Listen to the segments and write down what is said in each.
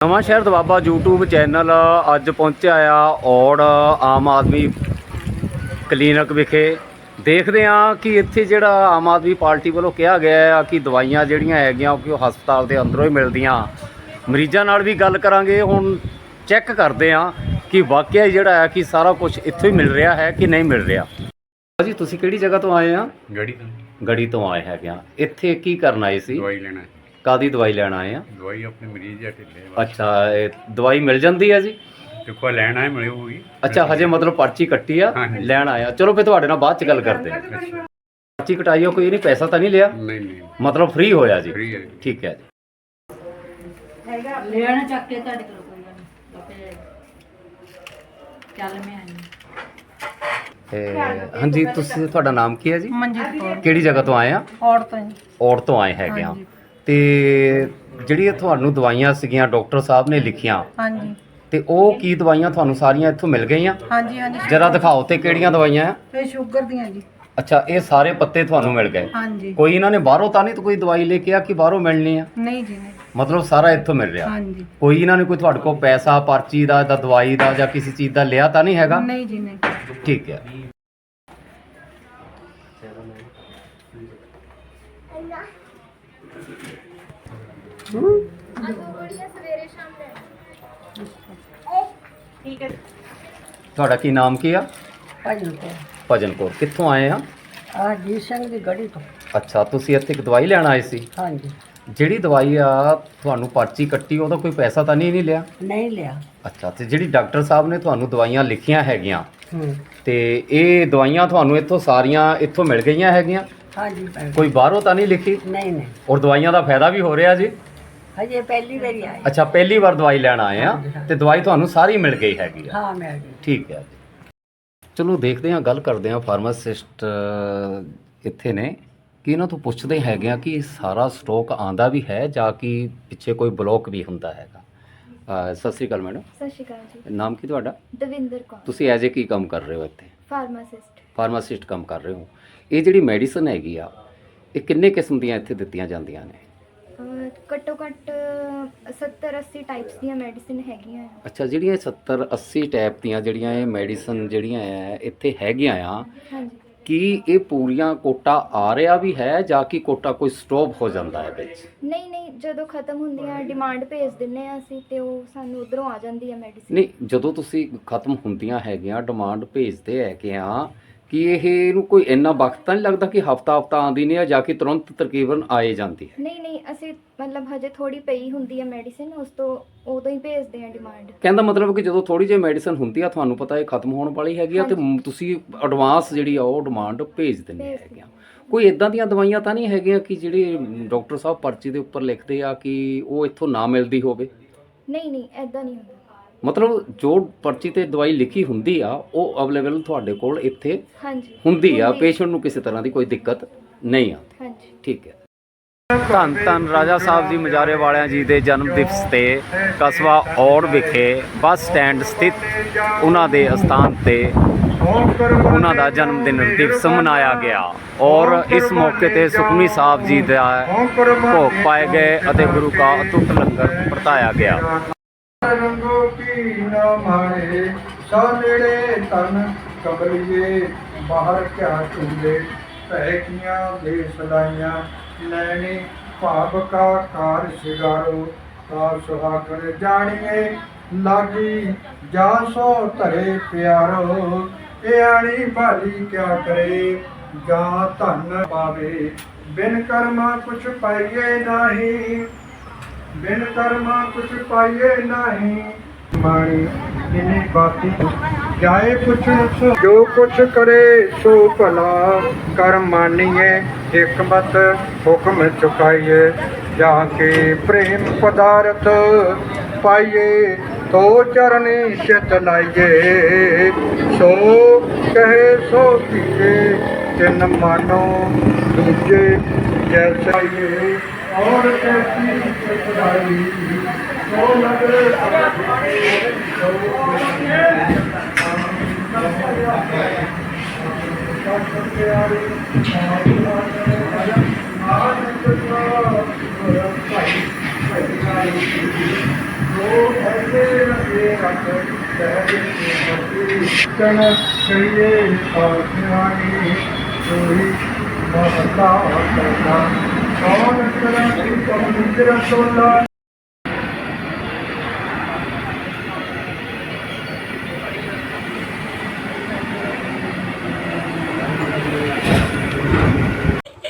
ਨਵਾਂ ਸ਼ਹਿਰ Doaba YouTube channel ਅੱਜ ਪਹੁੰਚਿਆ ਆ ਔੜ ਆਮ ਆਦਮੀ ਕਲੀਨਿਕ ਵਿਖੇ। ਦੇਖਦੇ ਆ ਕਿ ਇੱਥੇ ਜਿਹੜਾ ਆਮ ਆਦਮੀ ਪਾਰਟੀ ਵੱਲੋਂ ਕਿਹਾ ਗਿਆ ਆ ਕਿ ਦਵਾਈਆਂ ਜਿਹੜੀਆਂ ਹੈਗੀਆਂ ਕਿ ਉਹ ਹਸਪਤਾਲ ਦੇ ਅੰਦਰੋਂ ਹੀ ਮਿਲਦੀਆਂ। ਮਰੀਜ਼ਾਂ ਨਾਲ ਵੀ ਗੱਲ ਕਰਾਂਗੇ ਹੁਣ ਚੈੱਕ ਕਰਦੇ ਆ ਕਿ ਵਾਕਿਆ ਹੀ ਜਿਹੜਾ ਹੈ ਕਿ ਸਾਰਾ ਕੁਝ ਇੱਥੋਂ ਹੀ ਮਿਲ ਰਿਹਾ ਹੈ ਕਿ ਨਹੀਂ ਮਿਲ ਰਿਹਾ। ਜੀ ਤੁਸੀਂ ਕਿਹੜੀ ਜਗ੍ਹਾ ਤੋਂ ਆਏ ਆ? ਗੜੀ ਤੋਂ। ਗੜੀ ਤੋਂ ਆਏ ਹੈਗੇ ਆ। ਇੱਥੇ ਕੀ ਕਰਨ ਆਏ ਸੀ? ਦਵਾਈ ਲੈਣਾ। ਕਾਦੀ ਦਵਾਈ ਲੈਣ ਆਏ ਆ? ਦਵਾਈ ਆਪਣੇ ਮਰੀਜ਼ ਜਾਂ ਢਿੱਲੇ। ਅੱਛਾ ਇਹ ਦਵਾਈ ਮਿਲ ਜਾਂਦੀ ਹੈ ਜੀ? ਦੇਖੋ ਲੈਣ ਆਏ ਮਿਲੇ ਹੋਗੀ ਅੱਛਾ ਹਜੇ ਮਤਲਬ ਪਰਚੀ ਕੱਟੀ ਆ ਹਾਂਜੀ। ਲੈਣ ਆਇਆ ਚਲੋ ਫੇ ਤੁਹਾਡੇ ਨਾਲ ਬਾਅਦ ਚ ਗੱਲ ਕਰਦੇ ਹਾਂ ਪਰਚੀ ਕਟਾਈ ਆ ਕੋਈ ਨਹੀਂ ਪੈਸਾ ਤਾਂ ਨਹੀਂ ਲਿਆ? ਨਹੀਂ ਨਹੀਂ। ਮਤਲਬ ਫ੍ਰੀ ਹੋਇਆ ਜੀ? ਫ੍ਰੀ ਹੈ ਠੀਕ ਹੈ ਜੀ। ਲੈਣਾ ਚੱਕ ਕੇ ਤੁਹਾਡੇ ਕੋਲ ਕੋਈ ਗੱਲ ਨਹੀਂ। ਬਾਪੇ ਚੱਲ ਮੈਂ ਆਈ ਤੇ ਹਾਂਜੀ ਤੁਸੀਂ ਤੁਹਾਡਾ ਨਾਮ ਕੀ ਹੈ ਜੀ? ਮਨਜੀਤ ਕੌਰ। ਕਿਹੜੀ ਜਗ੍ਹਾ ਤੋਂ ਆਏ ਆ? ਔਰ ਤੋਂ ਹੀ। ਔੜ ਤੋਂ ਆਏ ਹੈਗੇ ਆ। ਹਾਂਜੀ। ਤੇ ਜਿਹੜੀਆਂ ਤੁਹਾਨੂੰ ਦਵਾਈਆਂ ਸੀਗੀਆਂ ਡਾਕਟਰ ਸਾਹਿਬ ਨੇ ਲਿਖੀਆਂ ਹਾਂਜੀ। ਤੇ ਉਹ ਕੀ ਦਵਾਈਆਂ ਤੁਹਾਨੂੰ ਸਾਰੀਆਂ ਇੱਥੋਂ ਮਿਲ ਗਈਆਂ? ਹਾਂਜੀ ਹਾਂਜੀ ਜਰਾ ਦਿਖਾਓ ਤੇ ਕਿਹੜੀਆਂ ਦਵਾਈਆਂ ਆ? ਇਹ ਸ਼ੂਗਰ ਦੀਆਂ ਜੀ। ਅੱਛਾ ਇਹ ਸਾਰੇ ਪੱਤੇ ਤੁਹਾਨੂੰ ਮਿਲ ਗਏ। ਹਾਂਜੀ। ਕੋਈ ਇਹਨਾਂ ਨੇ ਬਾਹਰੋਂ ਤਾਂ ਨਹੀਂ ਤਾਂ ਕੋਈ ਦਵਾਈ ਲੈ ਕੇ ਆ ਕਿ ਬਾਹਰੋਂ ਮਿਲਣੀ ਆ? ਨਹੀਂ ਜੀ ਨਹੀਂ। ਮਤਲਬ ਸਾਰਾ ਇੱਥੋਂ ਮਿਲ ਰਿਹਾ। ਹਾਂਜੀ। ਕੋਈ ਇਹਨਾਂ ਨੇ ਕੋਈ ਤੁਹਾਡੇ ਕੋਲ ਪੈਸਾ ਪਰਚੀ ਦਾ ਜਾਂ ਦਵਾਈ ਦਾ ਜਾਂ ਕਿਸੇ ਚੀਜ਼ ਦਾ ਲਿਆ ਤਾਂ ਨਹੀਂ ਹੈਗਾ? ਨਹੀਂ ਜੀ ਨਹੀਂ। ਠੀਕ ਹੈ। ਤੁਹਾਡਾ ਕੀ ਨਾਮ ਕੀ ਆ? ਭਾਜੀ ਕੋ ਭਜਨ ਕੌਰ। ਕਿੱਥੋਂ ਆਏ ਆ? ਆ ਜੀ ਸਿੰਘ ਦੀ ਗੜੀ ਤੋਂ। ਅੱਛਾ ਤੁਸੀਂ ਇੱਥੇ ਇੱਕ ਦਵਾਈ ਲੈਣ ਆਏ ਸੀ? ਹਾਂਜੀ। ਜਿਹੜੀ ਦਵਾਈ ਆ ਤੁਹਾਨੂੰ ਪਰਚੀ ਕੱਟੀ ਉਹਦਾ ਕੋਈ ਪੈਸਾ ਤਾਂ ਨਹੀਂ ਨਹੀਂ ਲਿਆ? ਨਹੀਂ ਲਿਆ। ਅੱਛਾ ਤੇ ਜਿਹੜੀ ਡਾਕਟਰ ਸਾਹਿਬ ਨੇ ਤੁਹਾਨੂੰ ਦਵਾਈਆਂ ਲਿਖੀਆਂ ਹੈਗੀਆਂ ਹੂੰ। ਤੇ ਇਹ ਦਵਾਈਆਂ ਤੁਹਾਨੂੰ ਇੱਥੋਂ ਸਾਰੀਆਂ ਇੱਥੋਂ ਮਿਲ ਗਈਆਂ ਹੈਗੀਆਂ? ਹਾਂਜੀ ਭੈਣ। ਕੋਈ ਬਾਹਰੋਂ ਤਾਂ ਨਹੀਂ ਲਿਖੀ? ਨਹੀਂ ਨਹੀਂ। ਔਰ ਦਵਾਈਆਂ ਦਾ ਫਾਇਦਾ ਵੀ ਹੋ ਰਿਹਾ ਜੀ? ਹਜੇ ਪਹਿਲੀ ਵਾਰੀ ਆਏ। ਅੱਛਾ ਪਹਿਲੀ ਵਾਰ ਦਵਾਈ ਲੈਣ ਆਏ ਆ ਤੇ ਦਵਾਈ ਤੁਹਾਨੂੰ ਸਾਰੀ ਮਿਲ ਗਈ ਹੈਗੀ ਆ। ਹਾਂ ਮੈਂ ਜੀ ਠੀਕ ਹੈ ਚਲੋ ਦੇਖਦੇ ਹਾਂ ਗੱਲ ਕਰਦੇ ਹਾਂ ਫਾਰਮਾਸਿਸਟ ਇੱਥੇ ਨੇ। ਕਿ ਇਹਨਾਂ ਤੋਂ ਪੁੱਛਦੇ ਹੈਗੇ ਆ ਕਿ ਸਾਰਾ ਸਟਾਕ ਆਂਦਾ ਵੀ ਹੈ ਜਾਂ ਕਿ ਪਿੱਛੇ ਕੋਈ ਬਲੌਕ ਵੀ ਹੁੰਦਾ ਹੈਗਾ। ਅਹ ਸਤਿ ਸ੍ਰੀ ਅਕਾਲ ਮੈਡਮ। ਸਤਿ ਸ਼੍ਰੀ ਅਕਾਲ ਜੀ। ਨਾਮ ਕੀ ਤੁਹਾਡਾ? ਦਵਿੰਦਰ ਕੌਰ। ਤੁਸੀਂ ਐਜ਼ ਏ ਕੀ ਕੰਮ ਕਰ ਰਹੇ ਹੋ ਇੱਥੇ? ਫਾਰਮਾਸਿਸਟ। ਫਾਰਮਾਸਿਸਟ ਕੰਮ ਕਰ ਰਹੇ ਹੋ। ਇਹ ਜਿਹੜੀ ਮੈਡੀਸਨ ਹੈਗੀ ਆ ਇਹ ਕਿੰਨੇ ਕਿਸਮ ਦੀਆਂ ਇੱਥੇ ਦਿੱਤੀਆਂ ਜਾਂਦੀਆਂ ਨੇ? ਘੱਟੋ ਘੱਟ 70 80 ਟਾਈਪਸ ਦੀਆਂ ਮੈਡੀਸਿਨ ਹੈਗੀਆਂ ਆ। ਅੱਛਾ ਜਿਹੜੀਆਂ 70 80 ਟਾਈਪ ਦੀਆਂ ਜਿਹੜੀਆਂ ਇਹ ਮੈਡੀਸਨ ਜਿਹੜੀਆਂ ਆ ਇੱਥੇ ਹੈਗੀਆਂ ਆ ਹਾਂਜੀ। ਕੀ ਇਹ ਪੂਰੀਆਂ ਕੋਟਾ ਆ ਰਿਹਾ ਵੀ ਹੈ ਜਾਂ ਕਿ ਕੋਟਾ ਕੋਈ ਸਟਾਪ ਹੋ ਜਾਂਦਾ ਹੈ ਵਿੱਚ? ਨਹੀਂ ਨਹੀਂ ਜਦੋਂ ਖਤਮ ਹੁੰਦੀਆਂ ਡਿਮਾਂਡ ਭੇਜ ਦਿੰਨੇ ਆ ਅਸੀਂ ਤੇ ਉਹ ਸਾਨੂੰ ਉਧਰੋਂ ਆ ਜਾਂਦੀ ਆ ਮੈਡੀਸਿਨ। ਨਹੀਂ ਜਦੋਂ ਤੁਸੀਂ ਖਤਮ ਹੁੰਦੀਆਂ ਹੈਗੀਆਂ ਡਿਮਾਂਡ ਭੇਜਦੇ ਹੈ ਕਿ ਹਾਂ ਕਿ ਇਹ ਇਹਨੂੰ ਕੋਈ ਇੰਨਾ ਵਕਤ ਤਾਂ ਨਹੀਂ ਲੱਗਦਾ ਕਿ ਹਫਤਾ ਹਫਤਾ ਆਉਂਦੀ ਨਹੀਂ ਹੈ ਜਾਂ ਕਿ ਤੁਰੰਤ ਤਕਰੀਬਨ ਆਏ ਜਾਂਦੀ ਹੈ? ਨਹੀਂ ਨਹੀਂ ਅਸੀਂ ਮਤਲਬ ਹਜੇ ਥੋੜੀ ਪਈ ਹੁੰਦੀ ਆ ਮੈਡੀਸਿਨ ਉਸ ਤੋਂ ਉਦੋਂ ਹੀ ਭੇਜਦੇ ਆ ਡਿਮਾਂਡ ਕਹਿੰਦਾ ਮਤਲਬ ਕਿ ਜਦੋਂ ਥੋੜੀ ਜਿਹੀ ਮੈਡੀਸਨ ਹੁੰਦੀ ਆ ਤੁਹਾਨੂੰ ਪਤਾ ਇਹ ਖਤਮ ਹੋਣ ਵਾਲੀ ਹੈਗੀ ਆ ਤੇ ਮ- ਤੁਸੀਂ ਐਡਵਾਂਸ ਜਿਹੜੀ ਆ ਉਹ ਡਿਮਾਂਡ ਭੇਜ ਦਿੰਦੇ ਭੇਜ ਹੈਗੇ ਆ। ਕੋਈ ਇਦਾਂ ਦੀਆਂ ਦਵਾਈਆਂ ਤਾਂ ਨਹੀਂ ਹੈਗੀਆਂ ਕਿ ਜਿਹੜੇ ਡਾਕਟਰ ਸਾਹਿਬ ਪਰਚੀ ਦੇ ਉੱਪਰ ਲਿਖਦੇ ਆ ਕਿ ਉਹ ਇੱਥੋਂ ਨਾ ਮਿਲਦੀ ਹੋਵੇ? ਨਹੀਂ ਨਹੀਂ ਐਦਾਂ ਨਹੀਂ ਹੁੰਦਾ। ਮਤਲਬ ਜੋ ਪਰਚੀ ਤੇ ਦਵਾਈ ਲਿਖੀ ਹੁੰਦੀ ਆ ਉਹ ਅਵੇਲੇਬਲ ਤੁਹਾਡੇ ਕੋਲ ਇੱਥੇ ਹਾਂਜੀ। ਹੁੰਦੀ ਆ। ਪੇਸ਼ੈਂਟ ਨੂੰ ਕਿਸੇ ਤਰ੍ਹਾਂ ਦੀ ਕੋਈ ਦਿੱਕਤ ਨਹੀਂ ਆਉਂਦੀ ਹਾਂਜੀ। ਠੀਕ ਹੈ। ਧੰਨ ਧੰਨ ਰਾਜਾ ਸਾਹਿਬ ਜੀ ਮਜਾਰੇ ਵਾਲਿਆਂ ਜੀ ਦੇ ਜਨਮ ਦਿਵਸ ਤੇ ਕਸਬਾ ਔੜ ਵਿਖੇ ਬੱਸ ਸਟੈਂਡ ਸਥਿਤ ਉਹਨਾਂ ਦੇ ਅਸਥਾਨ ਤੇ ਉਹਨਾਂ ਦਾ ਜਨਮ ਦਿਨ ਦਿਵਸ ਮਨਾਇਆ ਗਿਆ। ਔਰ ਇਸ ਮੌਕੇ ਤੇ ਸੁਖਮਨੀ ਸਾਹਿਬ ਜੀ ਦਾ ਭੋਗ ਪਾਏ ਗਏ ਅਤੇ ਗੁਰੂ ਕਾ ਅਤੁੱਟ ਲੰਗਰ ਵਰਤਾਇਆ ਗਿਆ। ਨਾ ਮਾਰੇ ਸੋ ਨੇੜੇ ਤਨ ਕਬਲੀਏ ਬਾਹਰ ਕਿਆ ਟੁੰਡੇ ਭੈ ਕੀਆਂ ਦੇ ਸਦਾਈਆਂ, ਲੈਣੀ ਭਾਵ ਕਾ ਕਾਰ ਸਿਗਾਰੋ, ਤਾ ਸੁਹਾਗਣ ਜਾਣੀਏ, ਲਾਗੀ ਜਾ ਸੋ ਧਰੇ ਪਿਆਰੋ ਇਆਣੀ ਭਾਲੀ ਕਿਆ ਕਰੇ, ਜਾਂ ਧਨ ਪਾਵੇ, ਬਿਨ ਕਰਮਾ ਕੁਛ ਪਾਈਏ ਨਹੀਂ, ਬਿਨ ਕਰਮਾ ਕੁਛ ਪਾਈਏ ਨਹੀਂ ਮਾਣੀ ਇਨੀ ਬਾਤੀ ਜਾਏ ਕੁਛ ਸੋ ਜੋ ਕੁਛ ਕਰੇ, ਸੋ ਭਲਾ ਕਰ ਮਾਨੀਏ ਹਕਮਤ ਹੁਕਮ ਚੁਕਾਈਏ, ਜਾ ਕੇ ਪ੍ਰੇਮ ਪਦਾਰਥ ਪਾਈਏ ਤੋ ਚਰਨੀ ਸ਼ਿਤ ਲਾਈਏ। ਸੋ ਕਹੇ, ਸੋ ਪੀਏ ਤਿਨ ਮਾਨੋ, ਦੂਜੇ ਜੈਸਾਈਏ ਹੀ ਔਰ ਕੈਸੀ ਸਤਿ ਸੋ ਲਗੇ ਸੋ ਜੋ ਐਸੇ ਰੰਗੇ ਰੱਖ ਸਹਿਜ ਮਤੀ ਕਨ ਕਈਏ ਸਾਥਿਆਨੀ ਸੋਈ ਮਹਤਾ ਕਰਨਾ ਕੌਣ ਕਰਾਂ ਕਿ ਤੁਮ ਨਿਦਰ ਸੋਲਾ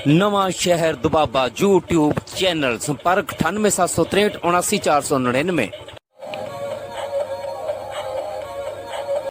ਨਵਾਂ ਸ਼ਹਿਰ ਦੁਬਾਬਾ YouTube ਚੈਨਲ ਸੰਪਰਕ 98763 79499